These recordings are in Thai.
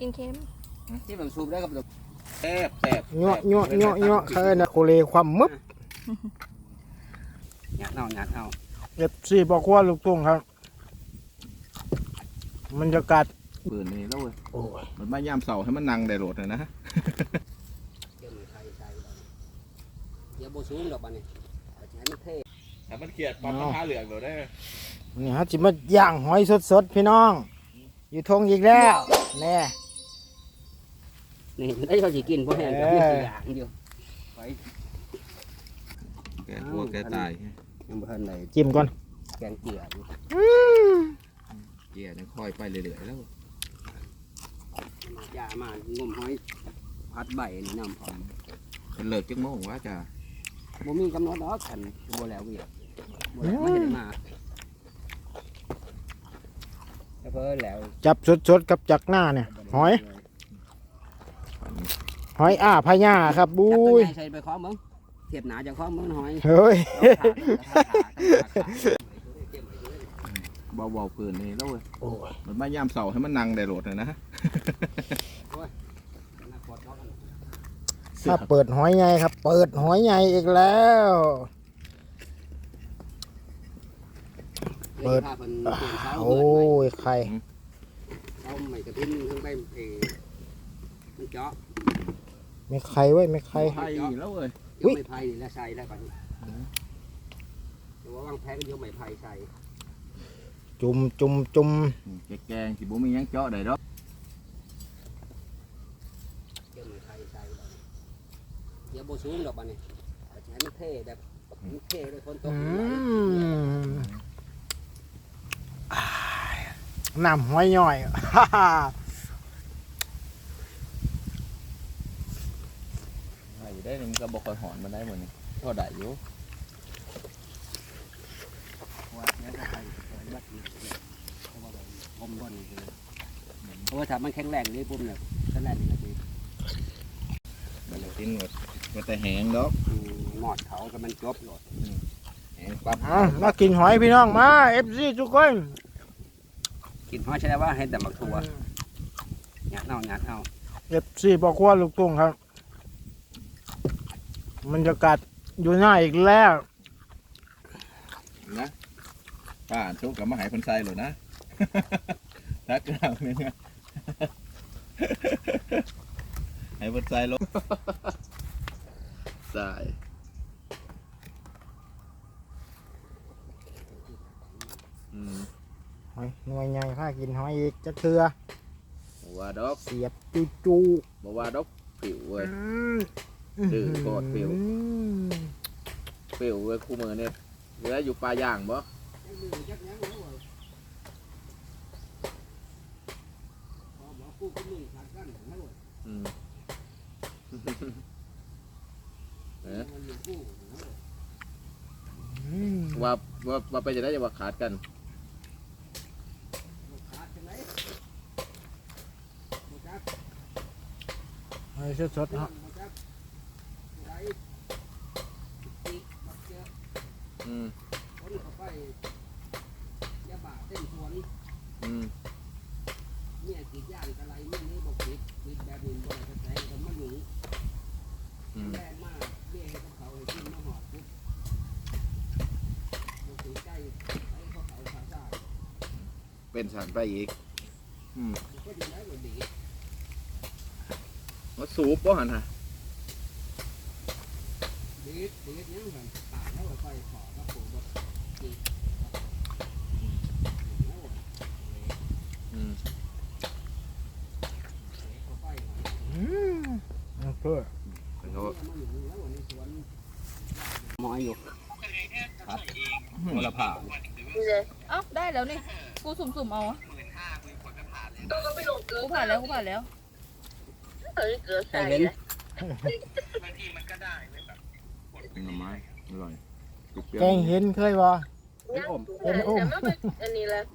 กินเค็มที่มันสูบได้กับตัวแซ่บแซ่บเงาะเงาะเงาะเงาะเขาเอิ้นนะโคเลความมึบหยาดเอาหยาดเอาเอฟซีบอกว่าลูกตุ้งครับ มันจะกัดปืนนี่แล้วเว้ยโอ้ยมันมายามเสาให้มันนั่งได้โหลดนะนะเดี๋ยวมันใส่ใส่เดี๋ยวโบสูงดอกบันนี่เอาจะให้มันเท่แต่มันเขียดปั๊มมันหาเหลืองเราได้นี่ฮะจิมาย่างหอยสดๆพี่น้อง อยู่ทงอีกแล้วแน่ นี่ได้เขาสิกินเพราะแห้งกับเออมีตัวอย่างอยู่ไปแกกลัวแกตายยังบ่ทันได้จิ้มก่อนแกงเกลืออยู่เกียร์นี่ค่อยไปเรื่อยๆแล้วมายามางมหอยพัดใบนี่น้ำพร้อมมันเลิกจังโมงว่าจะบ่มีกำหนดดอกคันบ่แล้วเวียกบ่แล้วมันจะได้มาแล้วเพิ่นแล้วจับสดๆกับจักหน้าเนี่ยหอย หอยอ้าพญาครับบุ้จับตัวย ใหญ่ใส่ไปคล้องเบิ่งเทียบหนาจากคล้องเบิ่งหอยเฮ้ย เบาๆปืนนี่แล้วเว้ยโอ้ย มันมายามเสาให้มันนั่งได้โหลดนะนะถ้าเปิดหอยใหญ่ครับ เปิดหอยใหญ่อีกแล้ว เปิด โอ้ยไข่เอาไม่กระทิ้นขึ้นไปเอมันเจาะ ไม่ไข่ไว้ไม่ไข่ไผ่แล้วเว้ยยอุ๊กย ไม้ไผ่นี่แล้วใส่แล้วไปแต่ว่าวางแพ้ก็ยกไม้ไผ่ใส่จุ่มจุ่มจุ่มแกงๆที่บ่มีหยังเจาะได้ดอกยกไม้ไผ่ใส่ไปเดี๋ยวโบสูงดอกบันนี่เอาจะให้มันเท่แบบมันเท่เลยคนตอืกมอ้ายน้ำหอยย่อย ฮ่าฮ่า ไผ่ได้นี่มันก็บ่ค่อยหอนมันได้เหมือนนี่ก็ได้อยู่ว่าแล้วก็ใส่ใส่บัดนี้เพราะว่าแบบอมบ่นเลยเพราะว่าถ้ามันแข็งแรงนี่ปุ๊บเนี่ยแข็งแรงนี่นะพี่มันเลยกินหมดมันแต่แหงดอกอืมหมอดเขาก็มันจบหมดแหงปั๊บเอามากินหอยพี่น้องมาเอฟซีทุกคนกินหอยใช่ไหมว่าเห็นแต่หมักถั่วหยาดเอาหยาดเอาเอฟซีบอกว่าลูกตุ้งครับ มันจะกัดอยู่หน้าอีกแล้วนะป้าชุกกับมาหายคนใส่หรอนะทักกลางเนี่ยให้คนใส่ลงใส่อืมหอยหน่วยใหญ่พากินหอยอีกจะเถือบอกว่าดอกเสียบจูจูบอกว่าดอกผิวเว้ยอืม ดื้อโคตรฟิวอืมผิวเว้ยคู่มือเนี่ยเหลืออยู่ปลาย่างบ่อืมเอ๊ะอืมว่าว่าว่าไปจะได้จะว่าขาดกันหอยสดๆเนาะ อืมอืมเนี่ยกีดย่างอะไรเนี่ยนี่บอกกีดกีดแบบนี้บอกจะแทงกันมาอยู่อืมแรงมากเบี้ยกับเขาให้ขึ้นมาหอดปุ๊บบอกกีดใกล้ไอ้เขาเขาสาสาเป็นสันไปอีกอืมก็อยู่ได้กว่าดีมาสูบบ่หันฮะ ดีดียังกันตาแล้วไปขอครับผมบอกกีดอืมอืมเอาเพื่อเป็นเขาหมอยอยู่ครับมลภาเอ้าได้แล้วนี่ กูสุ่มๆเอาอะกูผ่านแล้วกูผ่านแล้วใครเห็น เป็นหน่อไม้อร่อยเปรี้ยวแกงเห็นเคยบ่ เป็นอม เห็นอุ้มอันนี้แหละเ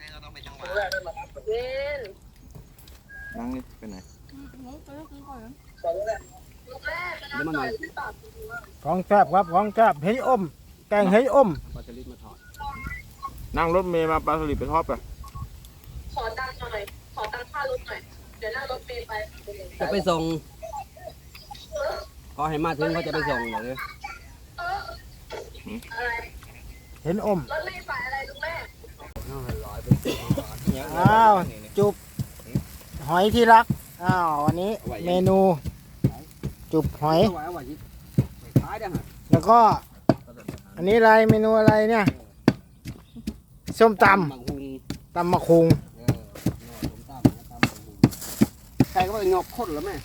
ว้นๆนั่งนี่ไปไหนอืมหนูไปแล้วกินก่อนนะลูกแรกเดี๋ยวมาหน่อยของแซ่บครับของแซ่บเฮ้ยอม แกงเฮ้ยอม ปลาสลิดมาถอดนั่งรถเมย์มาปลาสลิดไปทอดไปขอตังค์หน่อย ขอตังค่ารถหน่อยจะไปส่งพอให้มาถึงเขาจะไปส่งเลย เห็นอม รถเมล์สายอะไรลุงแม่อ้าว จุบ หอยที่รัก อ้าว วันนี้เมนู จุบหอย แล้วก็ อันนี้อะไร เมนูอะไรเนี่ย ส้มตำตำมะคุงใครก็ไปงอกข้นหรอแม่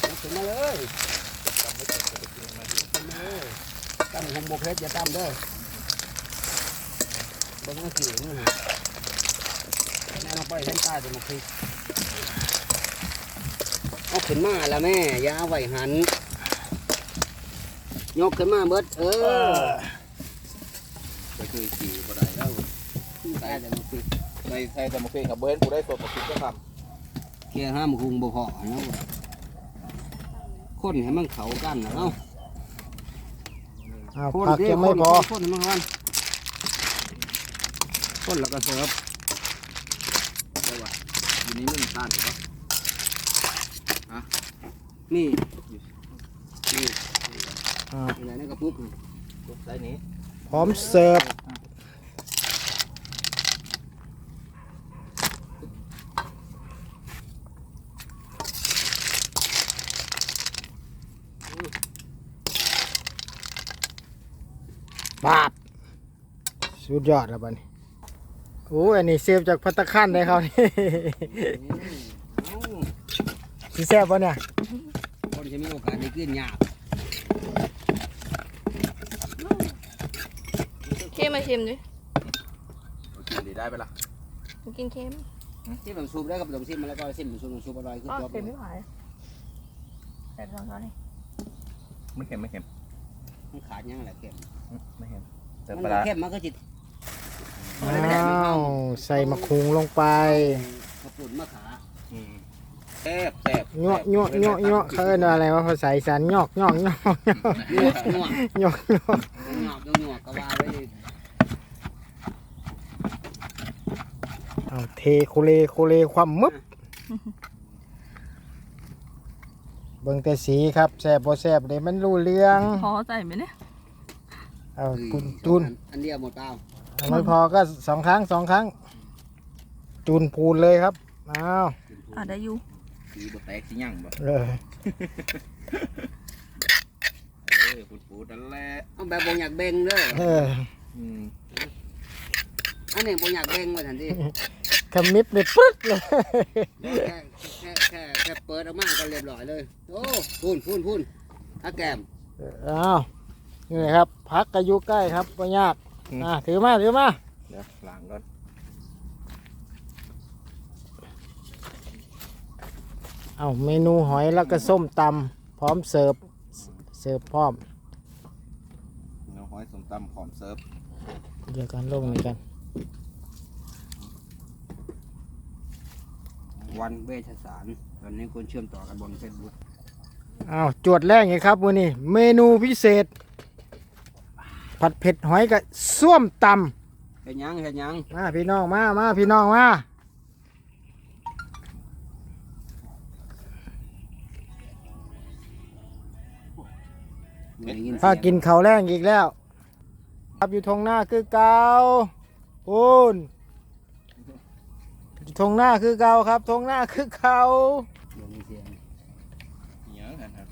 เอาขึ้นมาเลย ตำหงบกเพชรอย่าตำเด้อเบิ่งมาสินี่ฮะแม่มาปล่อยเส้นใต้จะมาพริกเอาขึ้นมาแล้วแม่อย่าเอาไว้หันยกขึ้นมาเบิดเออไปเคยขี่บ่ได้แล้วใส่แต่มาพริกในไทยแต่มาเฟกับเบิร์นกูได้สดมาคิดก็ทแค่ห้ามคุงบ่พอเนาะคนให้มันเข้ากันนะเนาะ อ้าวคนผักเด้ยังไม่พอคนให้มันเข้ากันคนแล้วก็เสิร์ฟได้ว่าำอยู่นี้มึงทานหรือเปล่านี่นี่อ่าอะไรนั่นก็ปุ๊บลูกไซส์นี้พร้อมเสิร์ฟ ปาบสุดยอดแล้วบัดนี้โอ้ยอันนี้เซฟจากพัตตาคันเลยเขานี่เอ้าสิแซ่บปะเนี่ยคนจะมีโอกาสได้กินยากเค็มมาชิมดิกินดีได้ไปละหนูกินเค็มที่ผมซุปได้กับผมซิมมาแล้วก็ซิมซุปซุปอร่อยขึ้นอ๋อจบเค็มไม่ผ่านแต่ลองช้อนนี่ไม่เค็มไม่เค็ม มันขาดยังแหละเค็มไม่เค็มเติมมันปลาร้าเค็มมันก็จิตอ้าวใส่มะคุงลงไปกระปุ่นมะขาอืมแซ่บแซ่บยั่วยั่วยั่วยั่วเขาเอิ้นว่าอะไรวะภาษาอีสานยอกยอกยอกหนวกหนวกยอกยอกหนวกหนวกก็ว่าไว้เอาเทโคเลโคเลความมึบ เบิ่งแต่สีครับแซ่บบ่แซ่บเดี๋ยวมันรู้เรื่องพอใส่ไหมเนี่ยเอาจุนจุนอันเดียวหมดเปล่าเอาไม่พอก็สองครั้งสองครั้ง จุนพูนเลยครับอ้าวอะได้อยู่สีบดแตกสีหยั่งบ่เออเออปูดปูดนั่นแหละเอาแบบบ่อยากเบ่งเด้อเอออืมอันนี้บ่อยากเบ่งว่าทันทีขมิบเลยปึ๊ดเลยแค่แค่แค่แค่ เปิดออกมาก็เรียบร้อยเลย โอ้พูนพูนพูนอาแกมอ้าวนี่ครับ พักกอายุใกล้ครับบ่ยากอะถือมาถือมาเดี๋ยวล้างก่อนเอาเมนูหอยแล้วก็ส้มตำพร้อมเสิร์ฟเสิร์ฟพร้อมเนื้อหอยสมตำหอมเซิร์ฟเดี๋ยวกันลงเหมือนกัน วันเวชสาร ตอนนี้คนเชื่อมต่อกันบนเฟซบุ๊กอ้าวจวดแรกไงครับวันนี้ เมนูพิเศษ ผัดเผ็ดหอยกับส้วมตเห็นยังเห็นยังำมาพี่น้องมามาพี่น้องมาได้ยินพาเสียงกินข้าวแรงอีกแล้ว ครับอยู่ทงหน้าคือเกาปูนอยู่ทงหน้าคือเกาครับทงหน้าคือเกา เดี๋ยวมีเสียง อิ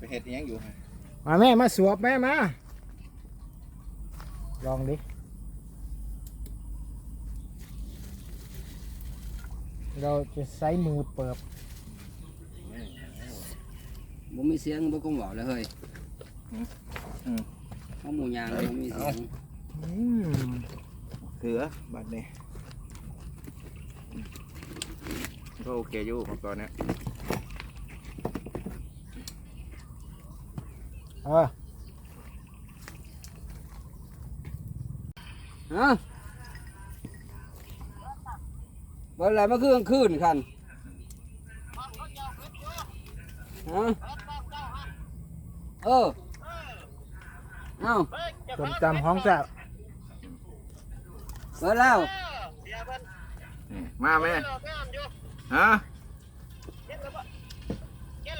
ห ยังหั่นหั่นไปเฮ็ดอิหยังอยู่หั่นมาแม่มาสวบแม่มา ลองดิ เราจะใช้มือเปิบบ่มีเสียงบ่คงบอกเลยเฮ้ยข้าวหมูยางบ่มีเสียงอืมเขือบัดนี้ก็โอเคอยู่ของตอนเนี้ย เออฮะเปิดอะไรมาคืนคืนคันฮะเออเอ้าจมจำห้องแซ่บเปิดแล้วเออเสียเพิ่นนี่มาแม่เลิกงามอยู่ฮะ เฮ็ดแล้วก็เฮ็ด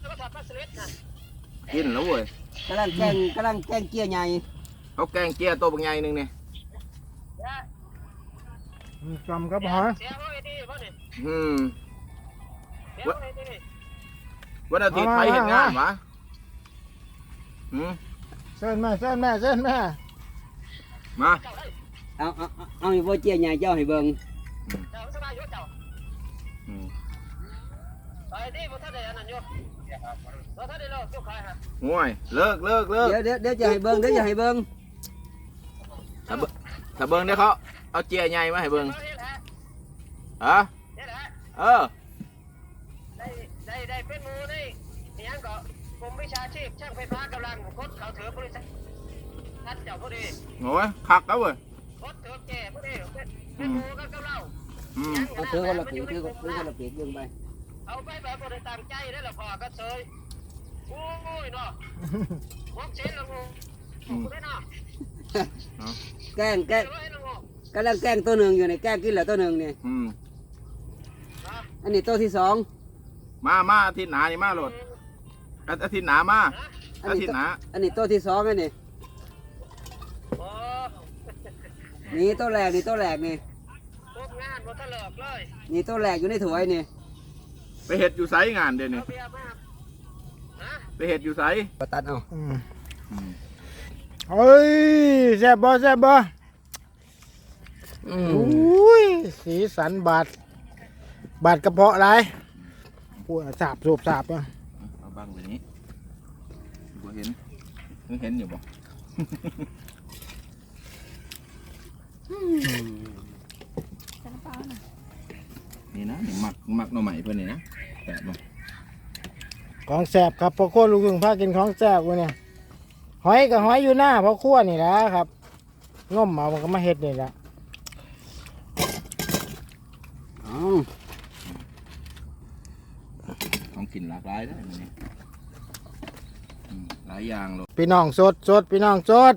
แล้วก็ถอดปลาสลิดน่ะ กินแล้วเว้ยกำลังแกงกำลังแกงเกี๊ยวใหญ่เขาแกงเกี๊ยวตัวบางใหญ่หนึงนี่จำครับหอยเสียบ่ไอ้ที่บ่นี่อืมเสียบ่ไอ้ที่นี่วันอาทิตย์ไปเห็นงานวะอืมเส้นแม่เส้นแม่เส้นแม่มาเจ้าเอ้ยเอาเอาเอาเอาอีกบ่เกี๊ยวใหญ่เจ้าให้เบิ่งเจ้าสบายอยู่เจ้าอืมไอ้ที่บ่ทันได้อันนั้นอยู่ บ่ทันได้เลิกอยู่ขายฮะง่วยเลิกเลิกเลิกเดี๋ยวเดี๋ยวเดี๋ยวจะให้เบิ่งเดี๋ยวจะให้เบิ่งถ้าเบิ่งถ้าเบิ่งได้เขาเอาเจียใหญ่มาให้เบิ่งเฮ็ดฮะฮะเฮ็ดฮะเออได้ได้ได้เป็นหมู่นี่อิหยังก็กรมวิชาชีพช่างไฟฟ้ากำลังคดเขาถือบริษัทท่านเจ้าผู้ดีโง่ยคักแล้วเว้ยคดถือแก่ผู้ดีเป็นเป็นหมู่กันกับเราอืมเอาถือคนละปีกถือถือคนละปีกเบิ่งไป เอาไปแบบบริตามใจได้ละพอก็เซยโอ้ยเนาะมกเชนละงูกูได้เนาะแกงแกงเฮ้ยละงูกำลังแกงตัวหนึ่งอยู่ในแกงกินแล้วตัวหนึ่งนี่อืมนะอันนี้ตัวที่สองมามาอาทิตย์หนานี่มาโหลดอาอาทิตย์หนามาอันอานี้ทิตย์หนาอันนี้ตัวที่สองอันนี้โอ้นี่ตัวแรกนี่ตัวแรกนี่พวกงานบ่ทะเลิกเลยนี่ตัวแรกอยู่ในถ้วยนี่ ไปเห็ดอยู่ไสงานเดี๋ยวนี้เอาเบียร์มาฮะไปเห็ดอยู่ไสก็ตัดเอาอืมอืมเฮ้ยแซ่บบ่แซ่บบ่อุ้ยสีสันบาดบาดกระเพาะไรปวดสาบสูบสาบเนี่ยเอาบังแบบนี้บ่เห็นมึงเห็นอยู่บ่ ใส่น้ำปลาหน่อย นี่นะนี่ห มักหมักหน่อใหม่เพื่อนนี่นะแปดบ่ของแสบครับพอขั้วลูกถึงพากินของแสบวะเนี่ยหอยกับหอยอยู่หน้าพอขั้วนี่แหละครับง่มเอามันก็มาเฮ็ดนี่แหละเอาของกินหลากหลายได้มันนี่อืมหลายอย่างเลยพี่น้องสดสดพี่น้องสด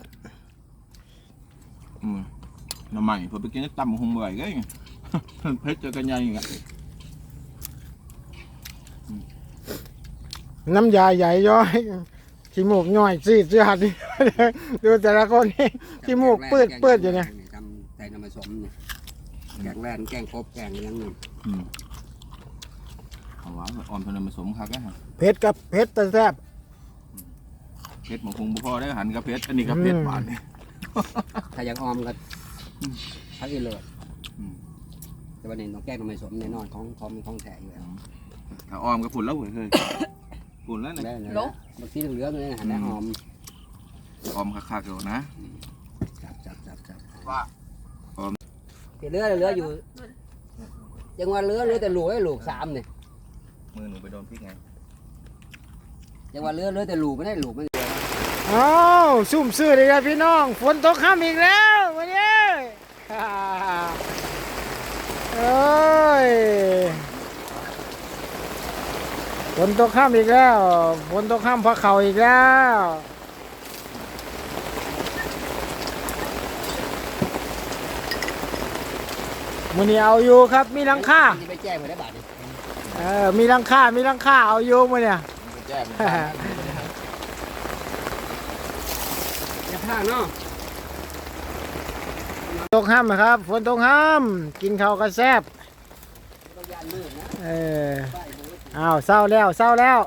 อืมหน่อใหม่พอไปกินก็ตำหงบ่อยก็ยัง เพชรเจอกันยังอีกอะ น้ำยาใหญ่ย้อยขี้มูกย่อยซีดเสื้อดนี่ดูแต่ละคนนี่ขี้มูกเปื้อนเปื้อนอยู่เนี่ยทำใส่น้ำผสมนี่แกงแวนแกงกบแกงอิหยังนี่อืมเอาหวานอ่อนเพลินผสมคักนะฮะเผ็ดกับเผ็ดแต่แซ่บเพชรมันคงบ่พอได้หันกับเพชรอันนี้กับเพชรอืมหวานนี่ถ้าอยากออมก็พักอีเลิศอืมแต่วันนี้ต้องแกงน้ำผสมแน่นอนของของของแท้อยู่แล้วถ้าออมกับฝุ่นแล้วเว้ยเฮ้ย ฝุ่นแล้วนะได้เลยนะบางทีเหลืองๆเลยนะหันได้ออมออมคักๆอยู่นะจับจับจับจับว่าเหลือเหลืออยู่ยังว่าเหลือเหลือแต่ลูกไอ้ลูกสามเนี่ยมือหนูไปโดนพริกไงยังว่าเหลือเหลือแต่ลูกไม่ได้ลูกมันอ้าวซุ่มซื้อเลยครับพี่น้อง ฝนตกค่ำอีกแล้ววันนี้ฮ่าเอ้ย ฝนตกค่ำอีกแล้วฝนตกค่ำเพราะเขาอีกแล้วมันนี้เอาอยู่ครับ มีหลังคาที่ไปแจ้งไว้ได้บาทนี่เออมีหลังคามีหลังคาเอาอยู่มันเนี่ยไปแจ้งอย่าพลาดเนาะตกห้ามนะครับ ฝนตกห้าม กินข้าวก็แซ่บต้องยานมืดนะเออป้ายมืด อ้าวเศร้าแล้วเศร้าแล้ว